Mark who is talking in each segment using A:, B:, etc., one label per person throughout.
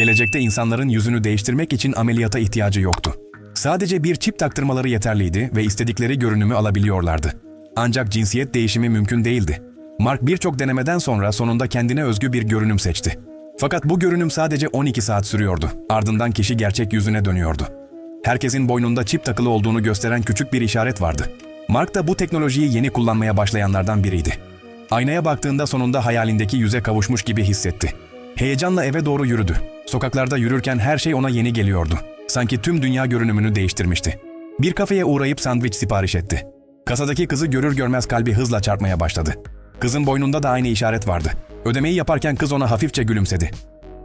A: Gelecekte insanların yüzünü değiştirmek için ameliyata ihtiyacı yoktu. Sadece bir çip taktırmaları yeterliydi ve istedikleri görünümü alabiliyorlardı. Ancak cinsiyet değişimi mümkün değildi. Mark birçok denemeden sonra sonunda kendine özgü bir görünüm seçti. Fakat bu görünüm sadece 12 saat sürüyordu. Ardından kişi gerçek yüzüne dönüyordu. Herkesin boynunda çip takılı olduğunu gösteren küçük bir işaret vardı. Mark da bu teknolojiyi yeni kullanmaya başlayanlardan biriydi. Aynaya baktığında sonunda hayalindeki yüze kavuşmuş gibi hissetti. Heyecanla eve doğru yürüdü. Sokaklarda yürürken her şey ona yeni geliyordu. Sanki tüm dünya görünümünü değiştirmişti. Bir kafeye uğrayıp sandviç sipariş etti. Kasadaki kızı görür görmez kalbi hızla çarpmaya başladı. Kızın boynunda da aynı işaret vardı. Ödemeyi yaparken kız ona hafifçe gülümsedi.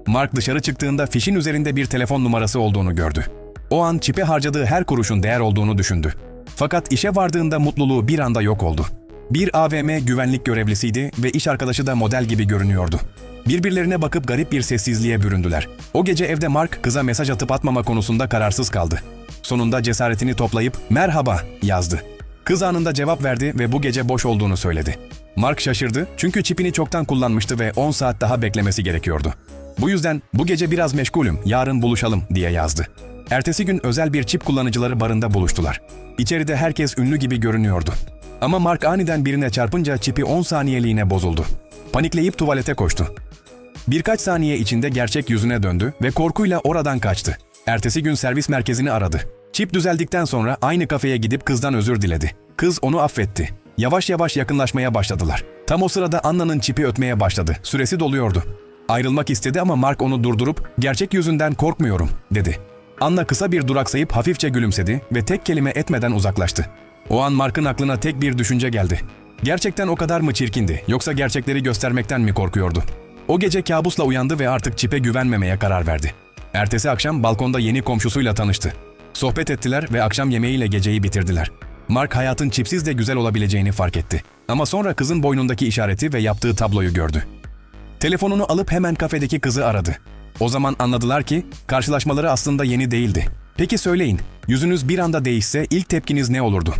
A: Mark dışarı çıktığında fişin üzerinde bir telefon numarası olduğunu gördü. O an çipe harcadığı her kuruşun değer olduğunu düşündü. Fakat işe vardığında mutluluğu bir anda yok oldu. Bir AVM güvenlik görevlisiydi ve iş arkadaşı da model gibi görünüyordu. Birbirlerine bakıp garip bir sessizliğe büründüler. O gece evde Mark kıza mesaj atıp atmama konusunda kararsız kaldı. Sonunda cesaretini toplayıp "Merhaba" yazdı. Kız anında cevap verdi ve bu gece boş olduğunu söyledi. Mark şaşırdı çünkü çipini çoktan kullanmıştı ve 10 saat daha beklemesi gerekiyordu. Bu yüzden bu gece biraz meşgulüm, yarın buluşalım diye yazdı. Ertesi gün özel bir çip kullanıcıları barında buluştular. İçeride herkes ünlü gibi görünüyordu. Ama Mark aniden birine çarpınca çipi 10 saniyeliğine bozuldu. Panikleyip tuvalete koştu. Birkaç saniye içinde gerçek yüzüne döndü ve korkuyla oradan kaçtı. Ertesi gün servis merkezini aradı. Çip düzeldikten sonra aynı kafeye gidip kızdan özür diledi. Kız onu affetti. Yavaş yavaş yakınlaşmaya başladılar. Tam o sırada Anna'nın çipi ötmeye başladı. Süresi doluyordu. Ayrılmak istedi ama Mark onu durdurup "Gerçek yüzünden korkmuyorum." dedi. Anna kısa bir duraksayıp hafifçe gülümsedi ve tek kelime etmeden uzaklaştı. O an Mark'ın aklına tek bir düşünce geldi. Gerçekten o kadar mı çirkindi yoksa gerçekleri göstermekten mi korkuyordu? O gece kabusla uyandı ve artık çipe güvenmemeye karar verdi. Ertesi akşam balkonda yeni komşusuyla tanıştı. Sohbet ettiler ve akşam yemeğiyle geceyi bitirdiler. Mark hayatın çipsiz de güzel olabileceğini fark etti. Ama sonra kızın boynundaki işareti ve yaptığı tabloyu gördü. Telefonunu alıp hemen kafedeki kızı aradı. O zaman anladılar ki karşılaşmaları aslında yeni değildi. Peki söyleyin, yüzünüz bir anda değişse ilk tepkiniz ne olurdu?